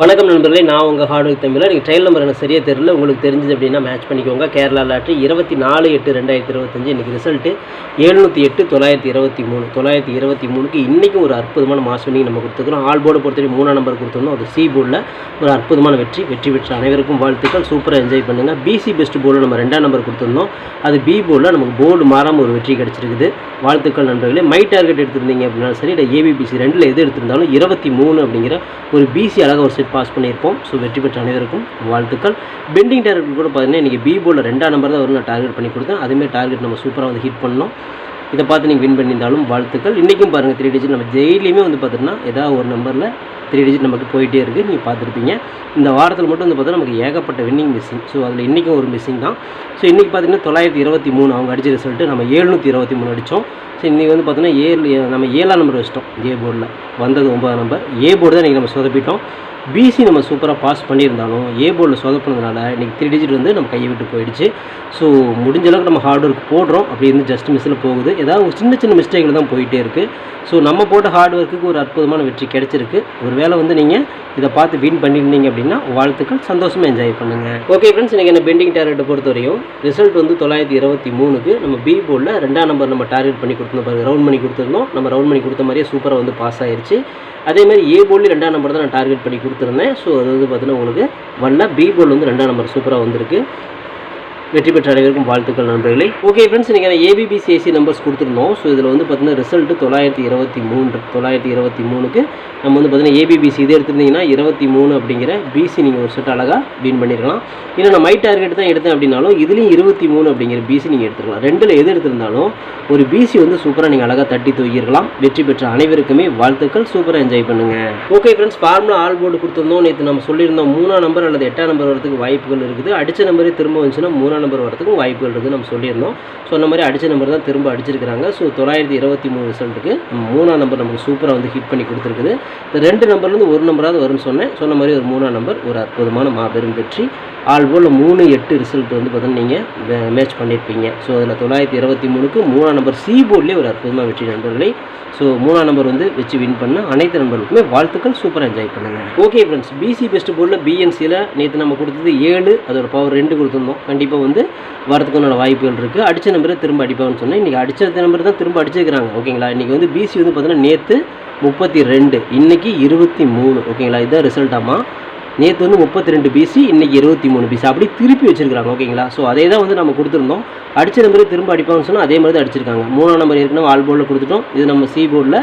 வணக்கம் நண்பர்களே நான் உங்கள் ஹார்டுக்கு ஒர்க் தமிழில் நீங்கள் ட்ரையல் நம்பர் எனக்கு சரியாக தெரியல உங்களுக்கு தெரிஞ்சது அப்படின்னா மேட்ச் பண்ணிக்கோங்க. கேரளா லாட்ரி இருபத்தி நாலு எட்டு ரெண்டாயிரத்தி இருபத்தஞ்சு. இன்றைக்கி ரிசல்ட்டு எழுநூற்றி எட்டு தொள்ளாயிரத்தி இருபத்தி மூணு. தொள்ளாயிரத்தி இருபத்தி மூணுக்கு இன்றைக்கும் ஒரு அற்புதமான மாஸ் வினிங் நம்ம கொடுத்துருக்கோம் ஆல் போர்டு பொறுத்தவரை மூணாம் நம்பர் கொடுத்துருந்தோம். அது சி போர்டில் ஒரு அற்புதமான வெற்றி. வெற்றி பெற்ற அனைவருக்கும் வாழ்த்துக்கள். சூப்பராக என்ஜாய் பண்ணுங்கள் பிசி பெஸ்ட் போர்டில் நம்ம ரெண்டாம் நம்பர் கொடுத்துருந்தோம். அது பி போர்டில் நமக்கு போர்டு மாறாமல் ஒரு வெற்றி கிடச்சிருக்குது. வாழ்த்துக்கள் நண்பர்களே. மை டார்கெட் எடுத்திருந்தீங்க அப்படின்னா சரி இல்லை ஏபிபிசி ரெண்டில் எது எடுத்திருந்தாலும் இருபத்தி மூணு அப்படிங்கிற ஒரு பிசி அழகாக ஒரு செட் பாஸ் பண்ணியிருப்போம். ஸோ வெற்றி பெற்ற அனைவருக்கும் வாழ்த்துக்கள். பெண்டிங் டார்கெட் கூட பார்த்தீங்கன்னா இன்றைக்கி பி போர்டில் ரெண்டாம் நம்பர் தான் வரும் நான் டார்கெட் பண்ணி கொடுத்தேன். அதுமாதிரி டார்கெட் நம்ம சூப்பராக வந்து ஹிட் பண்ணோம். இதை பார்த்து நீங்கள் வின் பண்ணியிருந்தாலும் வாழ்த்துக்கள். இன்றைக்கும் பாருங்கள் த்ரீ டிஜிட் நம்ம டெய்லியுமே வந்து பார்த்தீங்கன்னா ஏதாவது ஒரு நம்பரில் த்ரீ டிஜிட் நமக்கு போயிட்டே இருக்குது நீங்கள் பார்த்துருப்பீங்க. இந்த வாரத்தில் மட்டும் வந்து பார்த்தீங்கன்னா நமக்கு ஏகப்பட்ட வின்னிங் மிஸ்ஸிங் ஸோ அதில் இன்றைக்கும் ஒரு மிஸ்ஸிங் தான். ஸோ இன்றைக்கி பார்த்தீங்கன்னா தொள்ளாயிரத்தி இருபத்தி மூணு அவங்க அடித்த ரிசல்ட்டு நம்ம ஏழ்நூற்றி இருபத்தி மூணு அடித்தோம் ஸோ இன்றைக்கி வந்து பார்த்தீங்கன்னா ஏழு நம்ம ஏழாம் நம்பர் வச்சிட்டோம். ஏ போர்டில் வந்தது ஒன்பதாம் நம்பர் ஏ போர்டு தான் இன்றைக்கி நம்ம சொதப்பிட்டோம். பிசி நம்ம சூப்பராக பாஸ் பண்ணியிருந்தாலும் ஏ போர்டில் சொதப்பினதுனால இன்றைக்கி த்ரீ டிஜிட் வந்து நம்ம கையை விட்டு போயிடுச்சு. ஸோ முடிஞ்ச அளவுக்கு நம்ம ஹார்ட் ஒர்க் போடுறோம். அப்படி இருந்து ஜஸ்ட் மிஸ்ஸில் போகுது. ஏதாவது ஒரு சின்ன சின்ன மிஸ்டேக்கில் தான் போயிட்டே இருக்குது ஸோ நம்ம போட்ட ஹார்ட் ஒர்க்குக்கு ஒரு அற்புதமான வெற்றி கிடைச்சிருக்கு. ஒரு வேளை வந்து நீங்கள் இதை பார்த்து வின் பண்ணியிருந்தீங்க அப்படின்னா வாழ்த்துக்கள் சந்தோஷமாக என்ஜாய் பண்ணுங்கள் ஓகே ஃப்ரெண்ட்ஸ் இன்றைக்கி என்ன பெண்டிங் டார்கெட்டை பொறுத்தவரையும் ரிசல்ட் வந்து தொள்ளாயிரத்தி இருபத்தி மூணுக்கு நம்ம பி போர்டில் ரெண்டாம் நம்பர் நம்ம டார்கெட் பண்ணி கொடுத்துருந்தோம் பாருங்கள் ரவுண்ட் பண்ணி கொடுத்துருந்தோம். நம்ம ரவுண்ட் பண்ணி கொடுத்த மாதிரியே சூப்பராக வந்து பாஸ் ஆயிடுச்சு அதே மாதிரி ஏ போர்டில் ரெண்டாம் நம்பர் தான் நான் டார்கெட் பண்ணி கொடுத்துருந்தேன். ஸோ அது வந்து பார்த்தீங்கன்னா உங்களுக்கு வண்ணா பி போல் வந்து ரெண்டாம் நம்பர் சூப்பராக வந்திருக்கு. வெற்றி பெற்ற அனைவருக்கும் வாழ்த்துக்கள் நண்பர்களே. ஓகே ஃப்ரெண்ட்ஸ் இன்றைக்கி ஏபிபிசிஎஸ்சி நம்பர்ஸ் கொடுத்துருந்தோம். ஸோ இதில் வந்து பார்த்தீங்கன்னா ரிசல்ட்டு தொள்ளாயிரத்தி இருபத்தி மூன்று தொள்ளாயிரத்தி இருபத்தி மூணுக்கு நம்ம வந்து பார்த்தீங்கன்னா ஏபிபிசி இது எடுத்திருந்தீங்கன்னா இருபத்தி மூணு அப்படிங்கிற பிசி நீங்கள் ஒரு செட் அழகாக வின் பண்ணியிருக்கலாம் இல்லை நான் மை டார்கெட் தான் எடுத்தேன் அப்படின்னாலும் இதுலேயும் இருபத்தி மூணு அப்படிங்கிற பிசி நீங்கள் எடுத்துக்கலாம் ரெண்டில் எது எடுத்திருந்தாலும் ஒரு பிசி வந்து சூப்பராக நீங்கள் அழகாக தட்டி தூக்கியிருக்கலாம். வெற்றி பெற்ற அனைவருக்குமே வாழ்த்துக்கள். சூப்பராக என்ஜாய் பண்ணுங்கள் okay friends formula all board கொடுத்துருந்தோம். நேற்று நம்ம சொல்லியிருந்தோம் மூணாம் நம்பர் அல்லது எட்டாம் நம்பர் வரதுக்கு வாய்ப்புகள் இருக்குது. அடித்த நம்பரே திரும்ப வந்துச்சுன்னா மூணாம் நம்பர் வரதுக்கும் வாய்ப்புகள் இருக்குது நம்ம சொல்லியிருந்தோம். சொன்ன மாதிரி அடித்த நம்பர் தான் திரும்ப அடிச்சிருக்கிறாங்க. ஸோ தொள்ளாயிரத்தி இருபத்தி மூணு ரிசல்ட்டுக்கு மூணாம் நம்பர் நமக்கு சூப்பராக வந்து ஹிட் பண்ணி கொடுத்துருக்குது. இந்த ரெண்டு நம்பர்லேருந்து ஒரு நம்பராவது வரும்னு சொன்னேன். சொன்ன மாதிரி ஒரு மூணாம் நம்பர் ஒரு அற்புதமான மாபெரும் வெற்றி. ஆல் போல் மூணு எட்டு ரிசல்ட் வந்து பார்த்தீங்கன்னா நீங்கள் மேட்ச் பண்ணியிருப்பீங்க ஸோ அதில் தொள்ளாயிரத்தி இருபத்தி மூணுக்கு மூணாம் நம்பர் சி போர்ட்லேயே ஒரு அற்புதமாக வெற்றி நண்பர்களை. ஸோ மூணாம் நம்பர் வந்து வச்சு வின் பண்ண அனைத்து நண்பர்களுக்குமே வாழ்த்துக்கள். சூப்பராக என்ஜாய் பண்ணுங்கள் ஓகே ஃப்ரெண்ட்ஸ் பிசி பெஸ்ட் போர்டில் பிஎன்சியில் நேற்று நம்ம கொடுத்தது ஏழு அதோட பவர் ரெண்டு கொடுத்துருந்தோம். கண்டிப்பாக வந்து வரதுக்குண்டான வாய்ப்புகள் இருக்குது அடித்த நம்பரை திரும்ப அடிப்பாங்கன்னு சொன்னேன். இன்றைக்கி அடித்த நம்பர் தான் திரும்ப அடிச்சிருக்கிறாங்க. ஓகேங்களா இன்றைக்கி வந்து பிசி வந்து பார்த்தீங்கன்னா நேற்று முப்பத்தி ரெண்டு இன்றைக்கி இருபத்தி மூணு. ஓகேங்களா இதுதான் ரிசல்ட்டாமா நேற்று வந்து முப்பத்தி ரெண்டு பிசி இன்றைக்கி இருபத்தி மூணு பிசி அப்படி திருப்பி வச்சிருக்காங்க ஓகேங்களா? ஸோ அதே தான் வந்து நம்ம கொடுத்துருந்தோம். அடிச்ச நம்பரே திரும்ப அடிப்பாங்கன்னு சொன்னால் அதே மாதிரி தான் அடிச்சிருக்காங்க. மூணாம் நம்பர் ஏற்கனவே ஆல் போர்டில் கொடுத்துட்டோம். இது நம்ம சி போர்டில்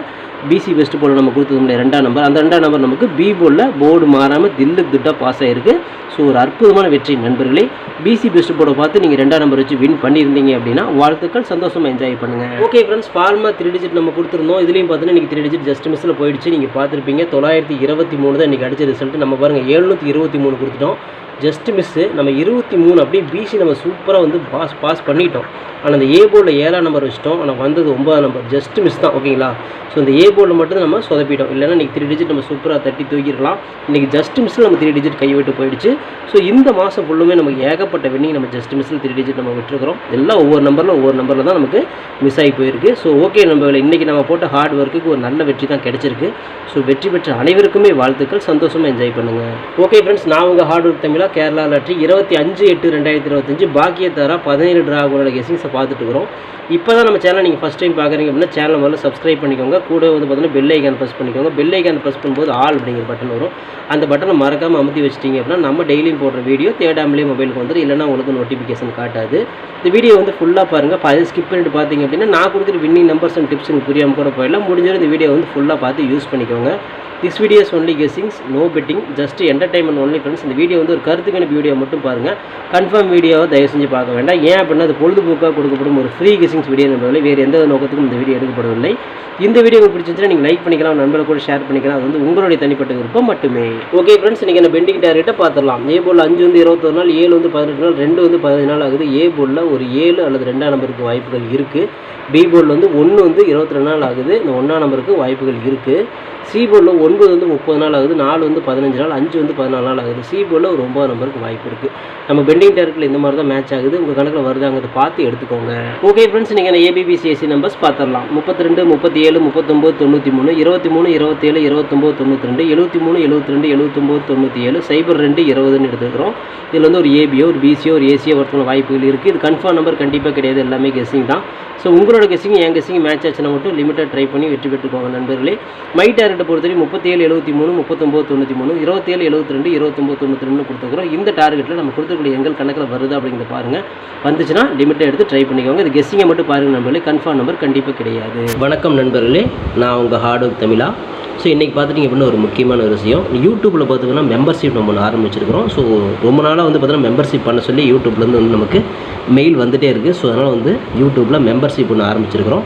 பிசி வெஸ்ட் போல் நம்ம கொடுத்தது முடியாது ரெண்டாம் நம்பர் அந்த ரெண்டாம் நம்பர் நமக்கு பி போர்டில் போர்டு மாறாமல் தில்லு திட்டாக பாஸ் ஆகிருக்கு ஸோ ஒரு அற்புதமான வெற்றி நண்பர்களே. பிசி பெஸ்ட் போர்டை பார்த்து நீங்கள் ரெண்டாம் நம்பர் வச்சு வின் பண்ணியிருந்தீங்க அப்படின்னா வாழ்த்துக்கள் சந்தோஷமாக என்ஜாய் பண்ணுங்கள் okay friends formula three digit நம்ம கொடுத்துருந்தோம். இதுலேயும் பார்த்தீங்கன்னா இன்றைக்கி த்ரீ டிஜிட் ஜஸ்ட் மிஸ்ஸில் போயிடுச்சு. நீங்கள் பார்த்துருப்பீங்க. தொள்ளாயிரத்தி இருபத்தி மூணு தான் இன்றைக்கி அடிச்ச ரிசல்ட் நம்ம பாருங்கள் எழுநூற்றி இருபத்தி மூணு கொடுத்துட்டோம். ஜஸ்ட் மிஸ்ஸு நம்ம இருபத்தி மூணு அப்படியே பிசி நம்ம சூப்பராக வந்து பாஸ் பாஸ் பண்ணிட்டோம். ஆனால் அந்த ஏ போர்டில் ஏழாம் நம்பர் வச்சிட்டோம். ஆனால் வந்தது ஒன்பதாம் நம்பர் ஜஸ்ட் மிஸ் தான் ஓகேங்களா ஸோ இந்த ஏ போர்டில் மட்டும் நம்ம சொதப்பிட்டோம். இல்லைன்னா இன்றைக்கி த்ரீ டிஜிட் நம்ம சூப்பராக தட்டி தூக்கிடலாம். இன்றைக்கி ஜஸ்ட் மிஸ்ஸில் நம்ம த்ரீ டிஜிட் கைவிட்டு போயிடுச்சு. ஸோ இந்த மாதம் ஃபுல்லுமே நமக்கு ஏகப்பட்ட வின்னிங் நம்ம ஜஸ்ட் மிஸ்ஸில் த்ரீ டிஜிட் நம்ம விட்டுருக்கிறோம். எல்லாம் ஒவ்வொரு நம்பரில் ஒவ்வொரு நம்பரில் தான் நமக்கு மிஸ் ஆகி போயிருக்கு. ஸோ ஓகே நம்ம இன்றைக்கி நம்ம போட்ட ஹார்ட் ஒர்க்குக்கு ஒரு நல்ல வெற்றி தான் கிடச்சிருக்கு. ஸோ வெற்றி பெற்ற அனைவருக்குமே வாழ்த்துக்கள். சந்தோஷமாக என்ஜாய் பண்ணுங்கள் ஓகே ஃப்ரெண்ட்ஸ் நான் உங்கள் ஹார்ட் ஒர்க் தமிழா கேரளா லாட்ரி இருபத்தி அஞ்சு எட்டு ரெண்டாயிரத்தி இருபத்தஞ்சு பாக்கியத்தாரா பதினேழு ட்ராகோட கெசிங்ஸை பார்த்துட்டு இருக்கிறோம். இப்போ தான் நம்ம சேனல் நீங்கள் ஃபஸ்ட் டைம் பார்க்குறீங்க அப்படின்னா சேனல் முதல்ல சப்ஸ்கிரைப் பண்ணிக்கோங்க. கூட வந்து பார்த்தீங்கன்னா பெல் ஐக்கான் ப்ரெஸ் பண்ணிக்கோங்க. பெல் ஐக்கான் ப்ரெஸ் பண்ணும்போது ஆல் அப்படிங்கிற பட்டன் வரும். அந்த பட்டனை மறக்காமல் அமுத்தி வச்சிட்டிங்க அப்படின்னா நம்ம டெய்லியும் போடுற வீடியோ தேடாமலே மொபைலுக்கு வந்துடும் இல்லைனா உங்களுக்கு நோட்டிஃபிகேஷன் காட்டாது. இந்த வீடியோ வந்து ஃபுல்லாக பாருங்கள் அதை ஸ்கிப் பண்ணிட்டு பார்த்தீங்க அப்படின்னா நான் கொடுக்குற வின்னிங் நம்பர்ஸ் அண்ட் டிப்ஸ் உங்களுக்கு புரியாமல் கூட போயிடலாம். முடிஞ்சாலும் இந்த வீடியோ வந்து ஃபுல்லாக பார்த்து யூஸ் பண்ணிக்கோங்க. This videos only guessings no betting just entertainment only friends இந்த வீடியோ வந்து ஒரு கருத்துக்கான வீடியோ மட்டும் பாருங்கள் கன்ஃபார்ம் வீடியோவை தயவு செஞ்சு பார்க்க வேண்டாம். ஏன் அப்படின்னா அது பொழுதுபோக்காக கொடுக்கப்படும் ஒரு ஃப்ரீ கிசிங்ஸ் வீடியோ என்பதில் வேறு எந்த நோக்கத்துக்கும் இந்த வீடியோ எடுக்கப்படவில்லை. இந்த வீடியோ உங்களுக்கு பிடிச்சிருந்துச்சுன்னா நீங்கள் லைக் பண்ணிக்கலாம் நண்பர்கள் கூட ஷேர் பண்ணிக்கலாம். அது வந்து உங்களுடைய தனிப்பட்ட விருப்பம் மட்டுமே. ஓகே ஃப்ரெண்ட்ஸ் நீங்கள் என்ன பெண்டிங் டார்கெட்டை பார்த்துடலாம். ஏ போல் அஞ்சு வந்து இருபத்தொரு நாள் ஏழு வந்து பதினெட்டு நாள் ரெண்டு வந்து பதினஞ்சு நாள் ஆகுது. ஏ போலில் ஒரு ஏழு அல்லது ரெண்டாம் நம்பருக்கு வாய்ப்புகள் இருக்குது பி போர்டில் வந்து ஒன்று வந்து இருபத்தி ரெண்டு நாள் ஆகுது. இந்த ஒன்றாம் நம்பருக்கு வாய்ப்புகள் இருக்குது சி போர்டில் ஒன்பது வந்து முப்பது நாள் ஆகுது. நாலு வந்து பதினஞ்சு நாள் அஞ்சு வந்து பதினாலு நாள் ஆகுது. சி போர்டில் ஒரு ஒம்பது மூணாவது நம்பருக்கு வாய்ப்பு இருக்குது நம்ம பெண்டிங் டேரக்டில் இந்த மாதிரி தான் மேட்ச் ஆகுது. உங்கள் கணக்கில் வருதாங்கிறத பார்த்து எடுத்துக்கோங்க. ஓகே ஃப்ரெண்ட்ஸ் நீங்கள் ஏபிபிசிஎஸ்சி நம்பர்ஸ் பார்த்துடலாம் முப்பத்தி ரெண்டு முப்பத்தி ஏழு முப்பத்தொம்போது தொண்ணூற்றி மூணு இருபத்தி மூணு இருபத்தேழு இருபத்தொம்போது தொண்ணூற்றி ரெண்டு எழுபத்தி மூணு எழுபத்தி ரெண்டு எழுபத்தொம்போது தொண்ணூற்றி ஏழு சைபர் ரெண்டு இருபதுன்னு எடுத்துக்கிறோம். இதில் வந்து ஒரு ஏபியோ ஒரு பிசியோ ஒரு ஏசியோ வரதுக்கான வாய்ப்புகள் இருக்குது இது கன்ஃபார்ம் நம்பர் கண்டிப்பாக கிடையாது. எல்லாமே கெஸ்ஸிங் தான். ஸோ உங்களோட கெஸ்ஸிங் என் கெஸ்ஸிங் மேட்ச் ஆச்சுன்னா மட்டும் லிமிட்டாக ட்ரை பண்ணி வெற்றி பெற்றுக்கோங்க நண்பர்களே. மை டேரக்டை பொறுத்தவரை முப்பத்தேழு எழுபத்தி மூணு முப்பத்தொம்போது தொண்ணூற்றி மூணு இருபத்தேழு எழுபத்தி ரெண்டு இருபத்தொம்போது தொண்ணூற்றி ரெண்டு கொடுத்துக்கிறோம் இந்த டார்கெட்டில் நம்ம கொடுத்துக்கூடிய எங்கள் கணக்கில் வருது அப்படிங்கிறத பாருங்கள் வந்துச்சுன்னா லிமிட்டை எடுத்து ட்ரை பண்ணிக்கோங்க. இது கெஸ்ஸிங்கை மட்டும் பாருங்கள் நண்பர்களே. கன்ஃபார்ம் நம்பர் கண்டிப்பாக கிடையாது. வணக்கம் நண்பர்களே. நான் உங்கள் ஹார்ட் ஒர்க் தமிழா. ஸோ இன்றைக்கி பார்த்துட்டிங்க அப்படின்னா ஒரு முக்கியமான ஒரு விஷயம். யூடியூப்பில் பார்த்தீங்கன்னா மெம்பர்ஷிப் நம்ம ஒன்று ஆரம்பிச்சிருக்கிறோம். ஸோ ரொம்ப நாளாக வந்து பார்த்தீங்கன்னா மெம்பர்ஷிப் பண்ண சொல்லி யூடியூப்லேருந்து வந்து நமக்கு மெயில் வந்துகிட்டே இருக்குது ஸோ அதனால் வந்து யூடியூப்பில் மெம்பர்ஷிப் ஒன்று ஆரம்பிச்சிருக்கிறோம்.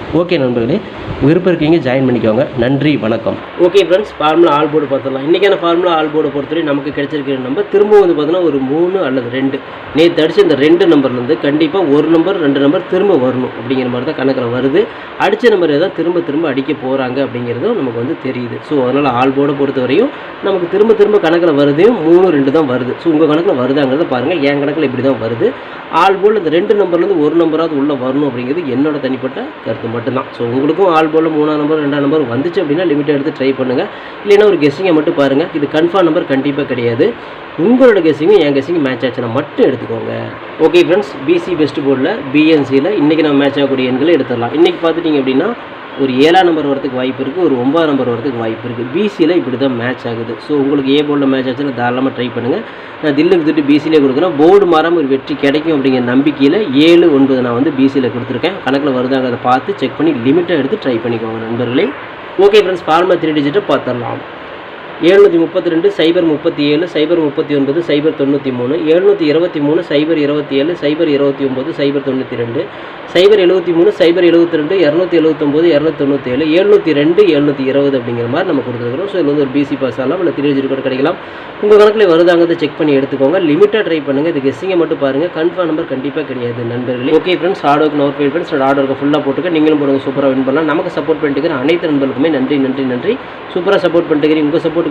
ஓகே நண்பர்களே விருப்பம் இருக்கீங்க ஜாயின் பண்ணிக்கோங்க. நன்றி வணக்கம். Okay friends formula all board பார்த்துடலாம். இன்றைக்கான ஃபார்முலா ஆல் போர்டு பொறுத்தவரை நமக்கு கிடைச்சிருக்கிற நம்பர் திரும்ப வந்து பார்த்தோன்னா ஒரு மூணு அல்லது ரெண்டு. நேற்று அடித்த இந்த ரெண்டு நம்பர்லேருந்து கண்டிப்பாக ஒரு நம்பர் ரெண்டு நம்பர் திரும்ப வரணும் அப்படிங்கிற மாதிரி தான் கணக்கில் வருது. அடித்த நம்பர் தான் திரும்ப திரும்ப அடிக்க போகிறாங்க அப்படிங்கிறதும் நமக்கு வந்து தெரியுது. ஸோ அதனால் ஆல் போர்டை பொறுத்தவரையும் நமக்கு திரும்ப திரும்ப கணக்கில் வருதையும் மூணு ரெண்டு தான் வருது. ஸோ உங்கள் கணக்கில் வருதாங்கிறத பாருங்கள் என் கணக்கில் இப்படி தான் வருது. ஆல் போர்டில் இந்த ரெண்டு நம்பர்லேருந்து ஒரு நம்பராவது உள்ளே வரணும் அப்படிங்கிறது என்னோட தனிப்பட்ட கருத்து மட்டும். மட்டும்தான். ஸோ உங்களுக்கும் ஆல் போல் மூணாம் நம்பர் ரெண்டாம் நம்பர் வந்துச்சு அப்படின்னா லிமிட்டை எடுத்து ட்ரை பண்ணுங்கள் இல்லைன்னா ஒரு கெஸ்ஸிங்கை மட்டும் பாருங்கள் இது கன்ஃபார்ம் நம்பர் கண்டிப்பாக கிடையாது. உங்களோட கெஸ்ஸிங்கும் என் கெஸ்ஸிங் மேட்ச் ஆச்சுன்னா மட்டும் எடுத்துக்கோங்க. ஓகே ஃப்ரெண்ட்ஸ் பிசி பெஸ்ட் போர்டில் பிஎன்சியில் இன்றைக்கி நம்ம மேட்ச் ஆகக்கூடிய எண்களை எடுத்துடலாம். இன்றைக்கி பார்த்துட்டிங்க அப்படின்னா ஒரு ஏழாம் நம்பர் வரதுக்கு வாய்ப்பு இருக்குது ஒரு ஒன்பதாம் நம்பர் வரதுக்கு வாய்ப்பு இருக்குது பிசியில் இப்படி தான் மேட்ச் ஆகுது. ஸோ உங்களுக்கு ஏ போர்டில் மேட்ச் ஆச்சுன்னா தாராளமாக ட்ரை பண்ணுங்கள் நான் தில்லுக்கு திட்டு பிசியிலே கொடுக்குறேன். போர்டு மாறாமல் ஒரு வெற்றி கிடைக்கும் அப்படிங்கிற நம்பிக்கையில் ஏழு ஒன்பது நான் வந்து பிசியில் கொடுத்துருக்கேன். கணக்கில் வருதாங்க அதை பார்த்து செக் பண்ணி லிமிட்டாக எடுத்து ட்ரை பண்ணிக்கோங்க நண்பர்களே. ஓகே ஃப்ரெண்ட்ஸ் ஃபார்மா த்ரீ டிஜிட்டை பார்த்துடலாம். எழுநூற்றி முப்பத்தி ரெண்டு சைபர் முப்பத்தி ஏழு சைபர் முப்பத்தி ஒன்பது சைபர் தொண்ணூற்றி மூணு எழுநூற்றி இருபத்தி மூணு சைபர் இருபத்தி ஏழு சைபர் இருபத்தி ஒம்பது சைபர் தொண்ணூற்றி ரெண்டு சைபர் எழுபத்தி மூணு சைபர் எழுபத்தி ரெண்டு இரநூத்தி எழுபத்தொம்போது இரநூத்தி தொண்ணூற்றி ஏழு எழுநூற்றி ரெண்டு எழுநூற்றி இருபது அப்படிங்கிற மாதிரி நம்ம கொடுத்துருக்குறோம். ஸோ இதில் வந்து ஒரு பிசி பாஸ் ஆகலாம். இல்லை த்ரீ கூட கிடைக்கலாம். உங்கள் கணக்கில் வருதாங்கிறத செக் பண்ணி எடுத்துக்கோங்க. லிமிட்டாக ட்ரை பண்ணுங்கள் இது கெஸ்ஸிங்கை மட்டும் பாருங்கள் கன்ஃபார்ம் நம்பர் கண்டிப்பாக கிடையாது நண்பர்களே. ஓகே ஃப்ரெண்ட்ஸ் ஆர்டருக்கு நோட் ஃபைல் ஃப்ரெண்ட்ஸ் ஹார்ட் ஒர்க்கை ஃபுல்லாக போட்டுக்க நீங்களும் போடுங்க. சூப்பராக வின் பண்ணலாம். நமக்கு சப்போர்ட் பண்ணிட்டு அனைத்து நண்பர்களுக்குமே நன்றி நன்றி நன்றி. சூப்பராக சப்போர்ட் பண்ணிட்டு உங்கள் சப்போர்ட்